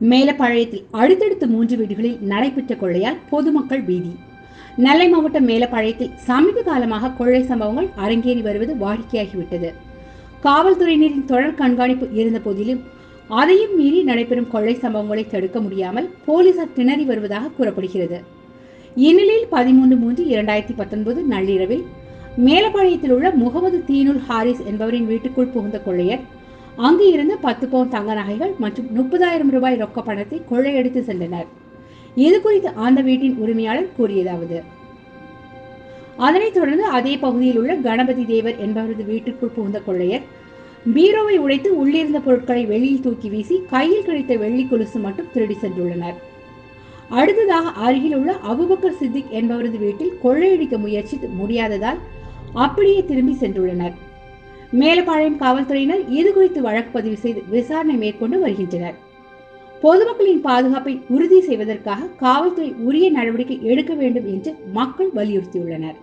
மேலப்பாளையத்தில் அடுத்தடுத்து மூன்று வீடுகளில் நடைபெற்ற கொள்ளையால் பொதுமக்கள் பீதி. நெல்லை மாவட்டம் மேலப்பாளையத்தில் சமீப காலமாக கொள்ளை சம்பவங்கள் அரங்கேறி வருவது வாடிக்கையாகிவிட்டது. காவல்துறையினரின் தொடர் கண்காணிப்பு இருந்த போதிலும் அதையும் மீறி நடைபெறும் கொள்ளை சம்பவங்களை தடுக்க முடியாமல் போலீசார் திணறி வருவதாக கூறப்படுகிறது. இந்நிலையில் பதிமூன்று மூன்று இரண்டாயிரத்தி பத்தொன்பது நள்ளிரவில் மேலப்பாளையத்தில் உள்ள முகமது தீனுல் ஹாரிஸ் என்பவரின் வீட்டுக்குள் புகுந்த கொள்ளையர் அங்கு இருந்து பத்து பவுன் தங்க நகைகள் மற்றும் முப்பதாயிரம் ரூபாய் ரொக்க பணத்தை கொள்ளையடித்து சென்றனர். இது குறித்து அந்த வீட்டின் உரிமையாளர் கூறியதாவது அதனைத் தொடர்ந்து அதே பகுதியில் உள்ள கணபதி தேவர் என்பவரது வீட்டுக்குள் புகுந்த கொள்ளையர் பீரோவை உடைத்து உள்ளிருந்த பொருட்களை வெளியில் தூக்கி வீசி கையில் கிடைத்த வெள்ளி கொலுசு மட்டும் திருடி சென்றுள்ளனர். அடுத்ததாக அருகில் உள்ள அபுபக்கர் சித்திக் என்பவரது வீட்டில் கொள்ளையடிக்க முயற்சி முடியாததால் அப்படியே திரும்பி சென்றுள்ளனர். மேலப்பாளையம் காவல்துறையினர் இது குறித்து வழக்கு பதிவு செய்து விசாரணை மேற்கொண்டு வருகின்றனர். பொதுமக்களின் பாதுகாப்பை உறுதி செய்வதற்காக காவல்துறை உரிய நடவடிக்கை எடுக்க வேண்டும் என்று மக்கள் வலியுறுத்தியுள்ளனர்.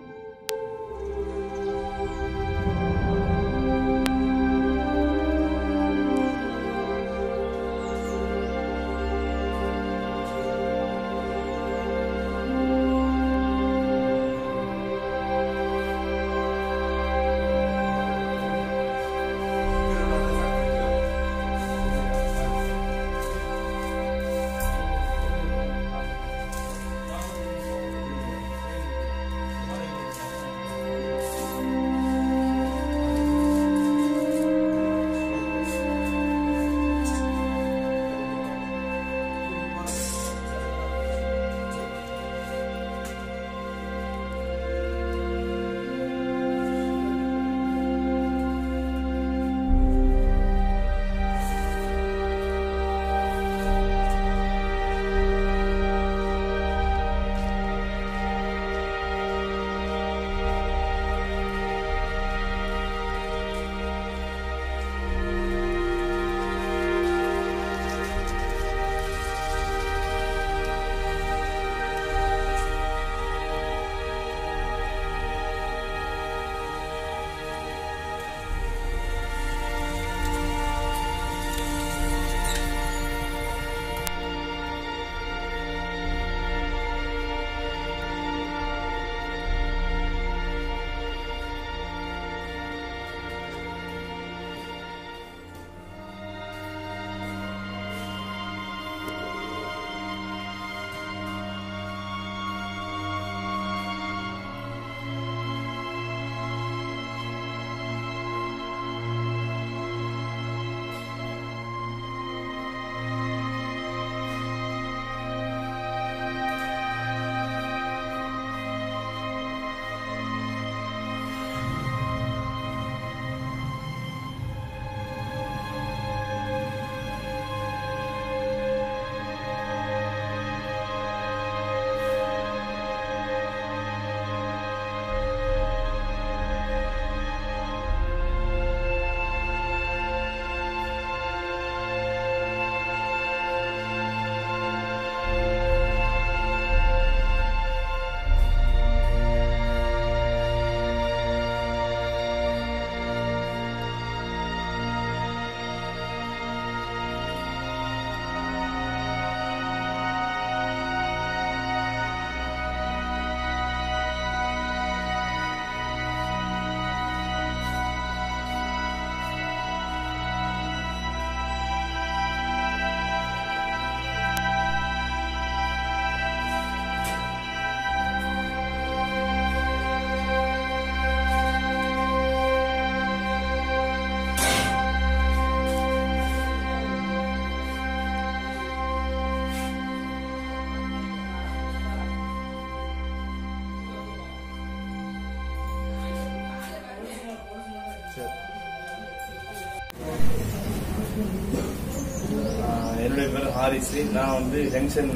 என்னுடைய பேர் ஹாரிஸ். நான் வந்து ஜங்ஷன்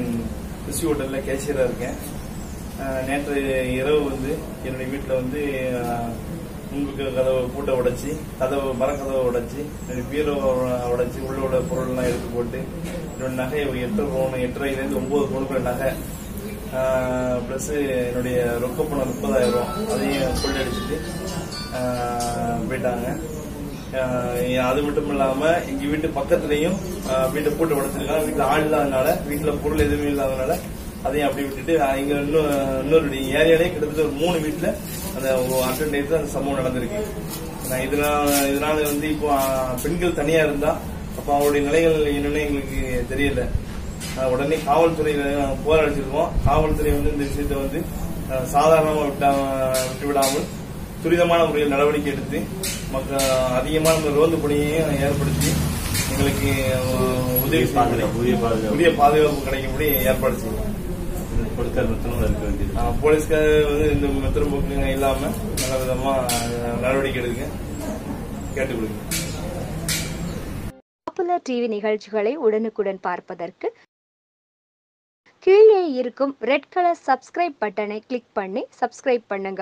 ருசி ஹோட்டலில் கேஷியராக இருக்கேன். நேற்று இரவு வந்து என்னுடைய வீட்டில் வந்து உங்களுக்கு கதவை பூட்டை உடைச்சி கதவு மரக்கதவை உடைச்சி என்னுடைய பீரோவை உடைச்சி உள்ள உள்ள பொருள்லாம் எடுத்து போட்டு என்னோட நகை எட்டு பவுன் எட்டரைலேருந்து ஒம்பது பவுனுக்குள்ள நகை. ப்ளஸ்ஸு என்னுடைய ரொக்க பணம் முப்பதாயிரம் அதையும் கொள்ளடிச்சிட்டு போயிட்டாங்க. அது மட்டும் இல்லாம எங்க வீட்டு பக்கத்துலயும் வீட்டை போட்டு உடைச்சிருக்காங்க. வீட்டுல ஆள் இல்லாதனால வீட்டுல பொருள் எதுவுமே இல்லாதனால அதையும் அப்படி விட்டுட்டு இங்க இன்னும் இன்னொரு ஏரியாலே கிட்டத்தட்ட ஒரு மூணு வீட்டுல அந்த அட்டன் டேஸ் அந்த சம்பவம் நடந்திருக்கு. நான் இதனால இதனால வந்து இப்போ பெண்கள் தனியா இருந்தா அப்ப அவருடைய நிலைகள் என்னன்னு எங்களுக்கு தெரியல. உடனே காவல்துறையில நாங்க புகார் அளிச்சிருக்கோம். காவல்துறை வந்து இந்த விஷயத்தை வந்து சாதாரணமா விட்டா விட்டு விடாமல் துரிதமான முறையில் நடவடிக்கை எடுத்து மக்கள் அதிகமான ரோந்து பணியையும் ஏற்படுத்தி எங்களுக்கு உதவி உரிய பாதுகாப்பு. கிடைக்கும்படி ஏற்பாடு ஆஹ், போலீஸ்கார் வந்து இந்த மெத்தரும் போக்குங்க இல்லாம நல்ல விதமா நடவடிக்கை எடுங்க கேட்டுக்கொள்கிறேன் பாப்புலர் டிவி நிகழ்ச்சிகளை உடனுக்குடன் பார்ப்பதற்கு கீழே இருக்கும் ரெட் கலர் சப்ஸ்கிரைப் பட்டனை கிளிக் பண்ணி சப்ஸ்கிரைப் பண்ணுங்க.